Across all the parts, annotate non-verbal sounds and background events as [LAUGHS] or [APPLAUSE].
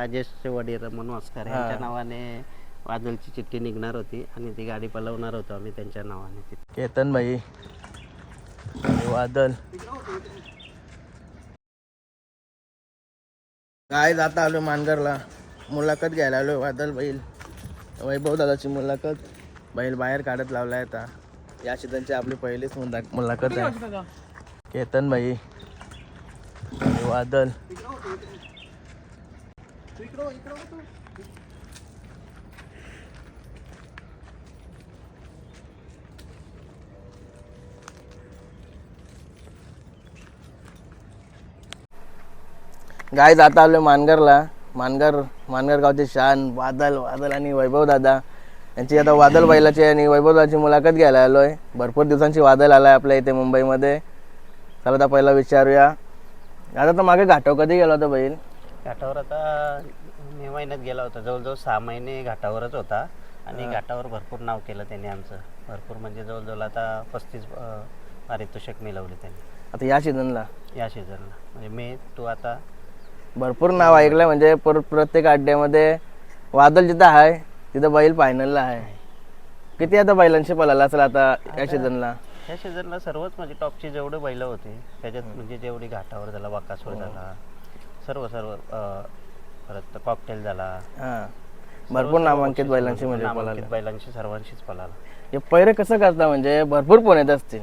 राजेश वडीर मनोस्कर हा. यांच्या नावाने वादलची चिठ्ठी निघणार होती आणि ती गाडी पलवणार होतो आम्ही त्यांच्या नावाने. केतन भाई वादल काय जाता आलो मानगरला. मुलाखत घ्यायला आलो वादल बैल. वैभव दादाची मुलाखत. बैल बाहेर काढत लावलाय आता. या सीझनची आपली पहिलीच मुला- मुलाखत आहे. केतन भाई आणि वादल गाय जाता आलो मानगरला मानगर मानगर गावचे शान वादल वादल आणि वैभव दादा. यांची आता वादल बैलाची आणि वैभव दादाची मुलाखत घ्यायला आलोय. भरपूर दिवसांची वादल आलाय आपल्या इथे मुंबईमध्ये. चला आता पहिला विचारूया. आता तर मागे घाटो कधी गेला होता बैल? घाटावर आता मे महिन्यात गेला होता. जवळजवळ सहा महिने घाटावरच होता. आणि घाटावर भरपूर नाव केलं त्यांनी आमचं. भरपूर म्हणजे जवळजवळ आता पस्तीस पारितोषिक मिळवले त्यांनी. आता या सीझनला? या सीझनला. म्हणजे मे टू आता. भरपूर नाव ऐकलंय. म्हणजे पर- प्रत्येक अड्ड्यामध्ये वादल जिथं आहे तिथं बैल फायनलला आहे. किती आता बैलांशी पळाला असेल आता या सीझनला? या सीझनला सर्वच म्हणजे टॉपची जेवढे बैलं होते त्याच्यात म्हणजे जेवढी घाटावर झाला वाकासूर झाला सर्व सर्व अं, परत कॉकटेल झाला. हा. भरपूर नामांकित बैलांशी म्हणजे नामांकित बैलांशी सर्वांशीच पळाला. हे पैरे कसं करता म्हणजे? भरपूर फोन येत असतील.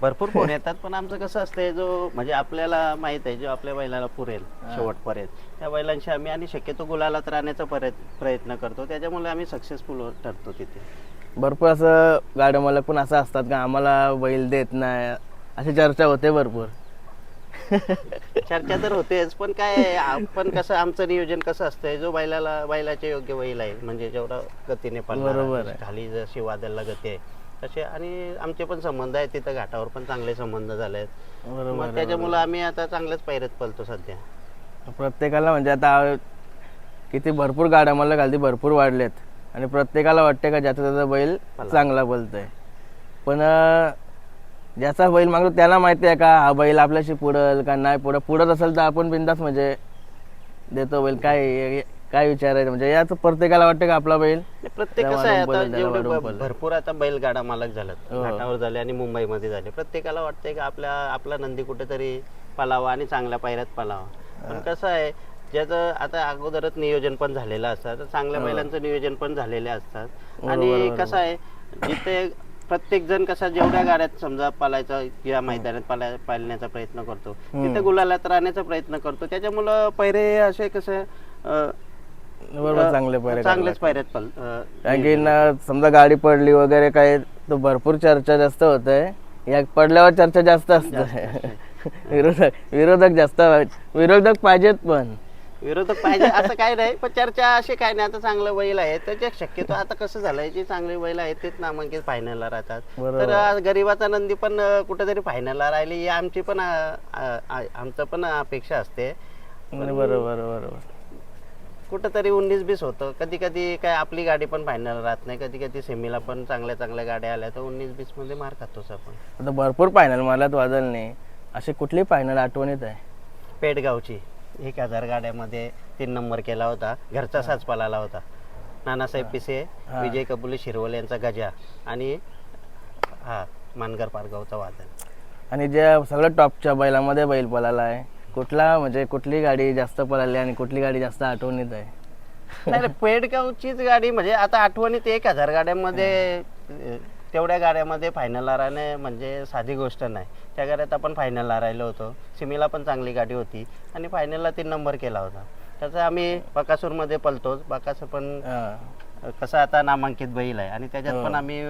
भरपूर फोन [LAUGHS] येतात पण आमचं कसं असतंय जो म्हणजे आपल्याला माहीत आहे जो आपल्या बैलाला पुरेल शेवटपर्यंत. त्या बैलांशी आम्ही आणि शक्यतो गुलालात राहण्याचा प्रयत्न प्रयत्न करतो. त्याच्यामुळे आम्ही सक्सेसफुल ठरतो तिथे. भरपूर असं गाड्या मला पण असं असतात का आम्हाला बैल देत नाही अशी चर्चा होते भरपूर. [LAUGHS] चर्चा तर होतेच पण काय आपण कसं आमचं नियोजन कसं असतंय जो बैलाला बैलाचे योग्य बैल आहे म्हणजे जेवढा गतीने बरोबर पळणार आहे. खाली जशी वादळला गती आहे तसे आणि आमचे पण संबंध आहेत तिथं घाटावर पण चांगले संबंध झाले आहेत बरोबर मग त्याच्यामुळे आम्ही आता चांगल्याच पायऱ्यात पळतो सध्या. प्रत्येकाला म्हणजे आता किती भरपूर गाड्या मला घालती भरपूर वाढलेत. आणि प्रत्येकाला वाटते का ज्याचा त्याचा बैल चांगला बोलतोय पण अं, ज्याचा बैल मागतो त्याला माहिती आहे का हा बैल आपल्याशी पुढल का नाही पुढं? पुढत असेल तर आपण बिंदास म्हणजे देतो बैल. काय काय विचार आहे? म्हणजे याच प्रत्येकाला वाटतं का आपला बैल? प्रत्येक कसं आहे आता जेवढे ब-. भरपूर आता बैलगाडा मालक झालेत हो. घाटावर झाले आणि मुंबईमध्ये झाले. प्रत्येकाला वाटतंय की आपल्या आपला नंदी कुठेतरी पलावा आणि चांगल्या पायऱ्यात पलावा. पण कसं आहे ज्याचं आता अगोदरच नियोजन पण झालेलं असतं. तर चांगल्या बैलांचं नियोजन पण झालेले असतात. आणि कसं आहे जिथे प्रत्येक जण कसा जेवढ्या गाड्यात समजा पालायचा या मैदानात पालाय पालण्याचा प्रयत्न करतो तिथे गुलालात राहण्याचा प्रयत्न करतो. त्याच्यामुळं पैरे असे कसं अं, बरोबर चांगले पैरे चांगलेच पायऱ्यात पल अं, कारण की ना समजा गाडी पडली वगैरे काय तर भरपूर चर्चा जास्त होत आहे या पडल्यावर चर्चा जास्त असते. [LAUGHS] विरोधक विरोधक जास्त विरोधक पाहिजेत पण. विरोधक पाहिजे असं काय नाही पण चर्चा अशी काय नाही. आता चांगलं बैल आहे त्याच्या शक्यतो आता कसं झालंय जी चांगली बैल आहेत तेच नामांकित फायनलला राहतात. बरोबर. तर आज गरीबाचा नंदी पण अं, कुठेतरी फायनलला राहिली. ही आमची पण अं, अं, अं, आमचं पण अपेक्षा असते. बरोबर बरोबर कुठंतरी उन्नीस बीस होतं. कधी कधी काय आपली गाडी पण फायनल राहत नाही. कधी कधी सेमीला पण चांगल्या चांगल्या गाड्या आल्या तर उन्नीस बीसमध्ये मार खातोच आपण. आता भरपूर फायनल मारल्यात वादलने अशी कुठली फायनल आठवणीत आहे? पेडगावची. एक हजार गाड्यामध्ये तीन नंबर केला होता. घरचा साज पळाला होता. नानासाहेब पिसे विजय कबुले शिरवल यांचा गजा आणि हा मानगर पारगावचा वादळ आणि ज्या सगळ्या टॉपच्या बैलामध्ये बैल पळाला आहे कुठला म्हणजे कुठली गाडी जास्त पळाली आणि कुठली गाडी जास्त आठवणीत आहे? नाही नाही, पेडगावचीच गाडी म्हणजे आता आठवणीत एक हजार गाड्यांमध्ये अं, तेवढ्या गाड्यामध्ये फायनलला राहणे म्हणजे साधी गोष्ट नाही. त्या गाड्यात आपण फायनलला राहिलो होतो. सिमीला पण चांगली गाडी होती आणि फायनलला तीन नंबर केला होता. त्याचा आम्ही बकासूरमध्ये पलतोच बकासूर पण हा. कसं आता नामांकित बैल आहे आणि त्याच्यात पण आम्ही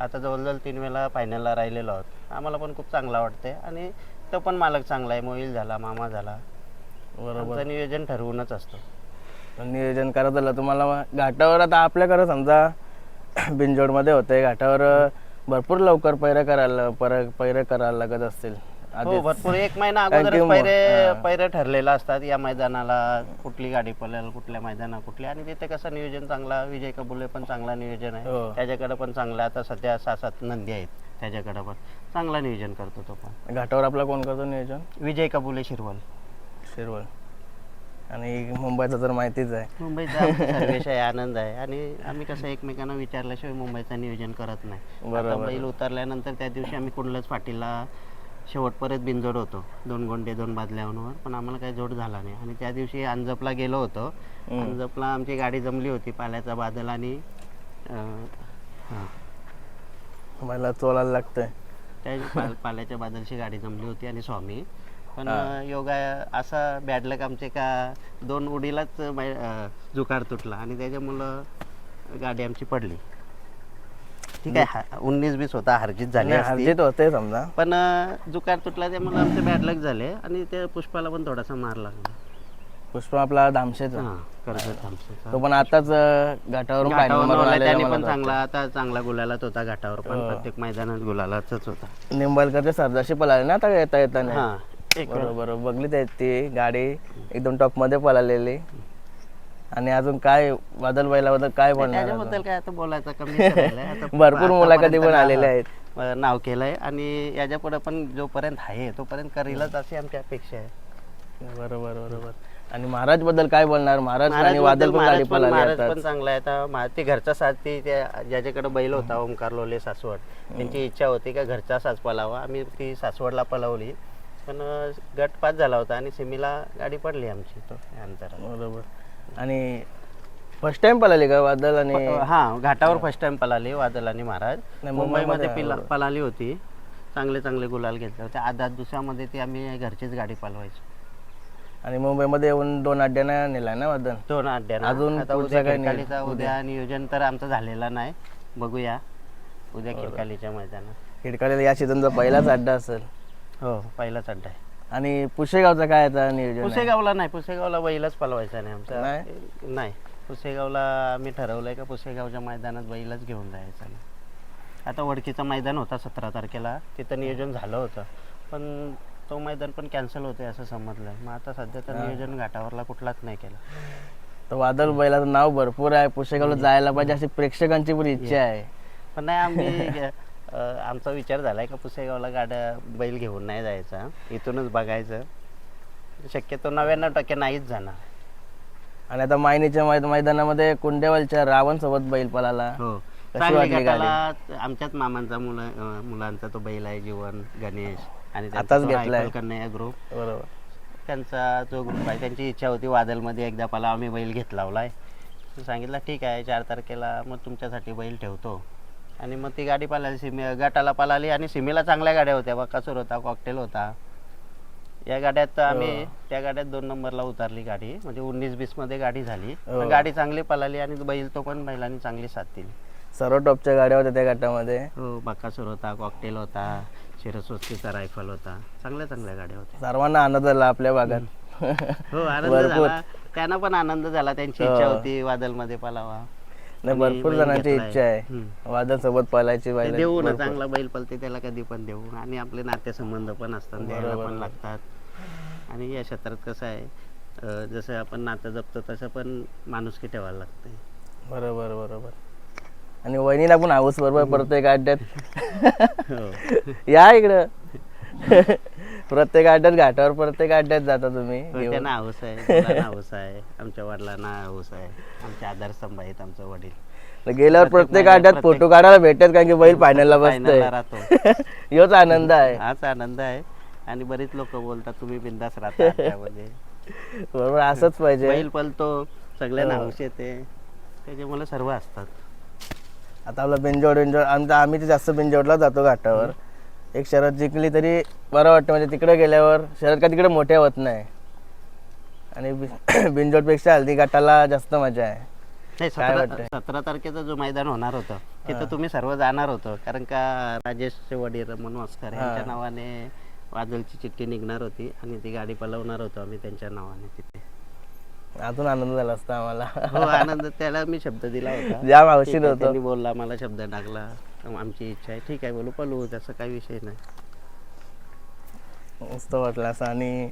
आता जवळजवळ तीन वेळा फायनलला राहिलेलो आहोत. आम्हाला पण खूप चांगला वाटतंय आणि तो पण मालक चांगला आहे. मोहिल झाला मामा झाला. बरोबर. नियोजन ठरवूनच असतं. नियोजन करत झालं तुम्हाला घाटावर आता आपल्याकडे समजा [CLEARS THROAT] बिंजोडमध्ये होते. घाटावर भरपूर लवकर पैरे करायला पर पैरे करायला लागत असतील. हो आधीच. भरपूर. एक महिना मग- पैरे. पैरे ठरलेला असतात या मैदानाला. कुठली गाडी पळेल कुठल्या मैदानात कुठली. आणि तिथे कसं नियोजन चांगला विजय कबुले पण चांगला नियोजन आहे. हो. त्याच्याकडे पण चांगला. आता सध्या सहा सात नंदी आहेत त्याच्याकडे पण. चांगला नियोजन करतो तो पण. घाटावर आपला कोण करतो नियोजन? विजय कबुले शिरवल. शिरवळ आणि मुंबईचा तर माहितीच आहे. मुंबईचा आनंद आहे. आणि आम्ही कसं एकमेकांना विचारल्याशिवाय मुंबईचं नियोजन करत नाही. आता बरोबर. बैल उतरल्यानंतर त्या दिवशी आम्ही कुंडलच पाटीलला शेवटपर्यंत बिनजोड होतो. दोन गोंडे दोन बादल्यावर पण आम्हाला काही जोड झाला नाही. आणि त्या दिवशी अंजपला गेलो होतो. अंजपला आमची गाडी जमली होती पाल्याचा बादल आणि अं, हां. मला चोलायला लागतंय. त्या पाल्याच्या बादलची गाडी जमली होती आणि स्वामी पण योगा असा बॅडलक आमचे का दोन उडीलाच जुकार तुटला आणि त्याच्यामुळं गाडी आमची पडली. ठीक आहे उन्नीस बीस होता हरजीत झाली. हरजीत होते समजा. पण जुकार तुटला त्यामुळे आमचे बॅडलक झाले आणि त्या पुष्पाला पण थोडासा मार लागला. पुष्प आपला धामशेचा. हां आमचा तो पण आताच घाटावर त्याने पण. चांगला आता चांगला गुलालात होता घाटावर पण. प्रत्येक मैदानात गुलालाच होता. निंबाळकरचे सरदारशी पळाले ना आता येता येताना हा एक बरोबर. बघली ते ती गाडी एकदम टॉपमध्ये पळालेली. आणि अजून काय बादल बैलाबद्दल काय बोलणार त्याच्याबद्दल काय आता बोलायचं कमी. आता [LAUGHS] भरपूर मुलाखती पण आलेल्या आहेत. अं, नाव केलंय. आणि याच्यापुढे पण जोपर्यंत आहे तोपर्यंत करीलच अशी आमची अपेक्षा आहे. बरोबर बरोबर. आणि महाराजबद्दल काय बोलणार? महाराज आणि वादल पण गाडी महाराज पण पळाली महाराज आता पण चांगला आहे. आता मा- ते घरचा साज ती त्या ज्याच्याकडे बैल होता ओमकार लोले सासवड त्यांची इच्छा होती का घरचा साज पलावा आम्ही ती सासवडला पलवली पण गट पास झाला होता आणि सिमीला गाडी पडली आमची. अंतरात. बरोबर. आणि फर्स्ट टाइम पळाली का वादल आणि हा घाटावर फर्स्ट टाइम पलाली वादल आणि महाराज. मुंबईमध्ये पिला पलाली होती. चांगले चांगले गुलाल घेतले होते. आधात दुसऱ्यामध्ये ती आम्ही घरचीच गाडी पलवायची आणि मुंबईमध्ये येऊन दोन अड्ड्यानं नेलाय ना वादल? दोन अड्ड्यानं. अजून उद्या उद्या. नियोजन तर आमचं झालेलं नाही. बघूया. उद्या खिडकालीच्या मैदानात. हिडकालेला या सीझनचा पहिलाच अड्डा असेल. हो पहिलाच अड्डा आहे. आणि पुशेगावचा काय आता नियोजन आहे? पुसेगावला नाही पुसेगावला बैलच पलवायचा नाही आमचा. नाही? नाही. पुसेगावला आम्ही ठरवलंय का पुसेगावच्या मैदानात बैलच घेऊन जायचं नाही. आता वडकीचं मैदान होता सतरा तारखेला. तिथं नियोजन झालं होतं. पण तो मैदान पण कॅन्सल होते असं समजलं मग आता सध्या तर नियोजन घाटावरला कुठलाच नाही केलं. तर वादल बैलाचं नाव भरपूर आहे. पुशेगावला जायला पाहिजे अशी प्रेक्षकांची पण इच्छा आहे. पण नाही आम्ही [LAUGHS] अं, आमचा विचार झालाय का पुसेगावला गाड्या बैल घेऊन नाही जायचा. इथूनच बघायचं. शक्यतो नव्याण्णव टक्के नाहीच जाणार. आणि आता मायनीच्या मैद- मैदानामध्ये कुंडेवालच्या रावण सोबत बैल पळाला. हो. कशी चांगली वाटली गटाला आमच्याच मामांचा मुला अं, मुलांचा तो बैल आहे जीवन गणेश आणि त्यांचा आताच तो घेतलाय. रायफल कन्हैया ग्रुप बरोबर. त्यांचा जो ग्रुप आहे त्यांची इच्छा होती वादलमध्ये एकदा पाला आम्ही बैल घेतला लावलाय. सांगितलं ठीक आहे चार तारखेला मग तुमच्यासाठी बैल ठेवतो. आणि मग ती गाडी पालाली सिमी गटाला पालाली आणि सिमीला चांगल्या गाड्या होत्या बकासूर होता कॉकटेल होता. या गाड्यात आम्ही त्या गाड्यात दोन नंबरला उतरली गाडी म्हणजे उन्नीस बीसमध्ये गाडी झाली. पण हो. गाडी चांगली पळाली आणि बैल तो पण बैलांनी चांगली साथ दिली. सर्व टॉपच्या गाड्या होत्या त्या गटामध्ये. हो बकासूर होता कॉकटेल होता शिरस्वस्तीचा रायफल होता चांगल्या चांगल्या गाड्या होत्या. सर्वांना आनंद झाला आपल्या भागात. हो आनंद. झाला. त्यांना पण आनंद झाला त्यांची हो. इच्छा होती वादलमध्ये पलावा. नाही भरपूर बैल जणांची घेतलाय. इच्छा आहे. हम्म. वादल सोबत पळायची ते बैल. देऊ ना. चांगला बैल पलते त्याला कधी पण देऊ. आणि आपले नातेसंबंध पण असतात द्यायला. पण लागतात. आणि या क्षेत्रात कसं आहे अं, जसं आपण नातं जपतो तसं पण माणुसकी ठेवायला लागते. बरोबर बरोबर. आणि वहिनीला पण हाऊस बरोबर प्रत्येक अड्ड्यात? हो. [LAUGHS] या इकडं. [LAUGHS] प्रत्येक अड्ड्यात घाटावर प्रत्येक अड्ड्यात जाता तुम्ही हो, त्यांना हाऊस आहे हाऊस आहे आमच्या वडिलांना हाऊस आहे आमचे आधारस्तंभ आहेत आमचं वडील. तर गेल्यावर प्रत्येक प्रत्येक- फोटो काढायला भेटत कारण की बैल फायनलला बसतोय. फायनलला [LAUGHS] राहतो. योच आनंद आहे. हाच आनंद आहे. आणि बरीच लोक बोलतात तुम्ही बिंदास राहता बरोबर असंच पाहिजे. बैल पलतो सगळ्यांना हो. हाऊस येते. त्याच्यामुळे सर्व असतात. आता आपला बिंजोड बिंजोड आमचा आम्ही तर जास्त बिंजोडला जातो घाटावर. एक शरद जिंकली तरी बरं वाटतं म्हणजे तिकडे गेल्यावर शरद का तिकडे मोठ्या होत नाही. आणि बि- [CLEARS THROAT] हल्दी घाटाला जास्त मजा आहे. नाही काय सतरा वाटतंय? सतरा तारखेचं जो मैदान होणार होतं तिथं तुम्ही सर्व जाणार होतो कारण का राजेश वडील रमण वास्कर यांच्या नावाने वादलची चिठ्ठी निघणार होती आणि ती गाडी पलवणार होतो आम्ही त्यांच्या नावाने तिथे. अजून आनंद झाला असता आम्हाला. हो आनंद त्याला मी शब्द दिला होता. [LAUGHS] जाम होतो. त्यांनी बोलला मला शब्द टाकला. आमची इच्छा आहे. ठीक आहे बोलू पलू त्याचा काही विषय नाही. मस्त वाटलं असं. आणि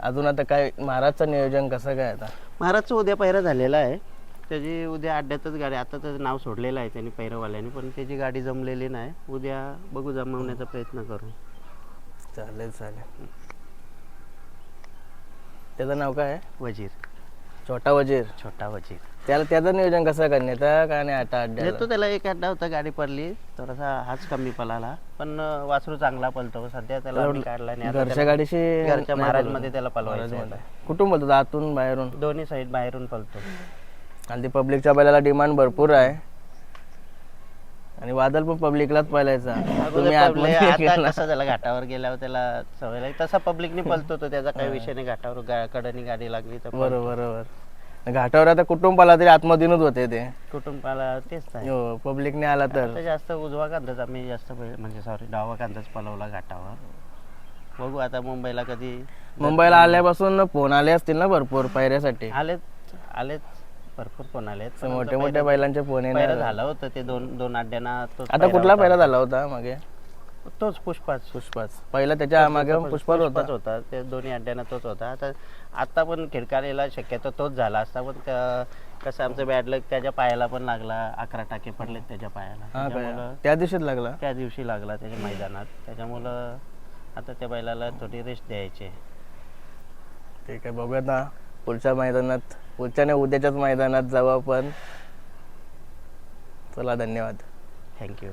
अजून आता काय महाराजचं नियोजन कसं काय आता? महाराजचं उद्या पहिरा झालेला आहे. त्याची उद्या अड्ड्यातच गाडी आता त्याचं नाव सोडलेलं आहे त्यांनी पैरवाल्याने पण त्याची गाडी जमलेली नाही. उद्या बघू जमवण्याचा प्रयत्न करू. चालेल चालेल. त्याचं नाव काय आहे? वजीर. छोटा वजीर. छोटा वजीर. त्याला त्याचं नियोजन कसं करण्याचं का नाही आटा अड्ड्याला? येतो त्याला एक अड्डा होता गाडी पडली. थोडासा हाच कमी पळाला. पण अं, वासरू चांगला पळतो. सध्या त्याला आम्ही काढला आता घरच्या त्याला- गाडीशी घरच्या नाही महाराज. मध्ये त्याला पळवायचं आहे आता. कुठून बोलतो? आतून बाहेरून? दोन्ही साईड बाहेरून पळतो. आणि ते पब्लिकच्या बैलाला डिमांड भरपूर आहे. आणि वादल पण पब्लिकलाच पळायचा तुम्ही अगोदर आतमध्ये पब्लिक- आता गेला. कसं झालं घाटावर गेल्यावर त्याला सवय लागली. तसा पब्लिकने पळतो तो त्याचा काही विषय नाही. घाटावर गा- कडनी गाडी लागली तर पळतो. बरोबर बरोबर. घाटावर आता कुटुंब आला तरी आतमधूनच होते ते. कुटुंबाला तेच आहे हो पब्लिकने आला तर. आता जास्त उजवा कांदाच आम्ही जास्त म्हणजे सॉरी डावा कांदाच पलवला घाटावर. बघू आता मुंबईला कधी मुंबईला आल्यापासून फोन आले असतील ना भरपूर पायऱ्यासाठी. आलेत आलेत. भरपूर आलेत. पण मोठ्या मोठ्या बैलांचे फोन पहिला झालं होतं ते दोन दोन अड्ड्यांना तोच आता पहिला कुठला. पहिला झाला होता मागे? तोच पुष्पाच. पुष्पाच. पहिला त्याच्यामागे पुष्पाच होता. पुष्पाच होता. ते दोन्ही अड्ड्यांना तोच होता. आता आता पण खिडकारीला शक्यतो तोच झाला असता पण क- कसं आमचं बॅड लक त्याच्या पायाला पण लागला. अकरा टाके पडलेत त्याच्या पायाला. हा त्याच्यामुळं काय त्या दिवशीच लागला? त्या दिवशी लागला त्याच्या मैदानात. त्याच्यामुळं आता त्या बैलाला थोडी रेस्ट द्यायची ठीक आहे बघूयात ना पुढच्या मैदानात पुढच्या नाही उद्याच्याच मैदानात जाऊ आपण. चला धन्यवाद. थँक्यू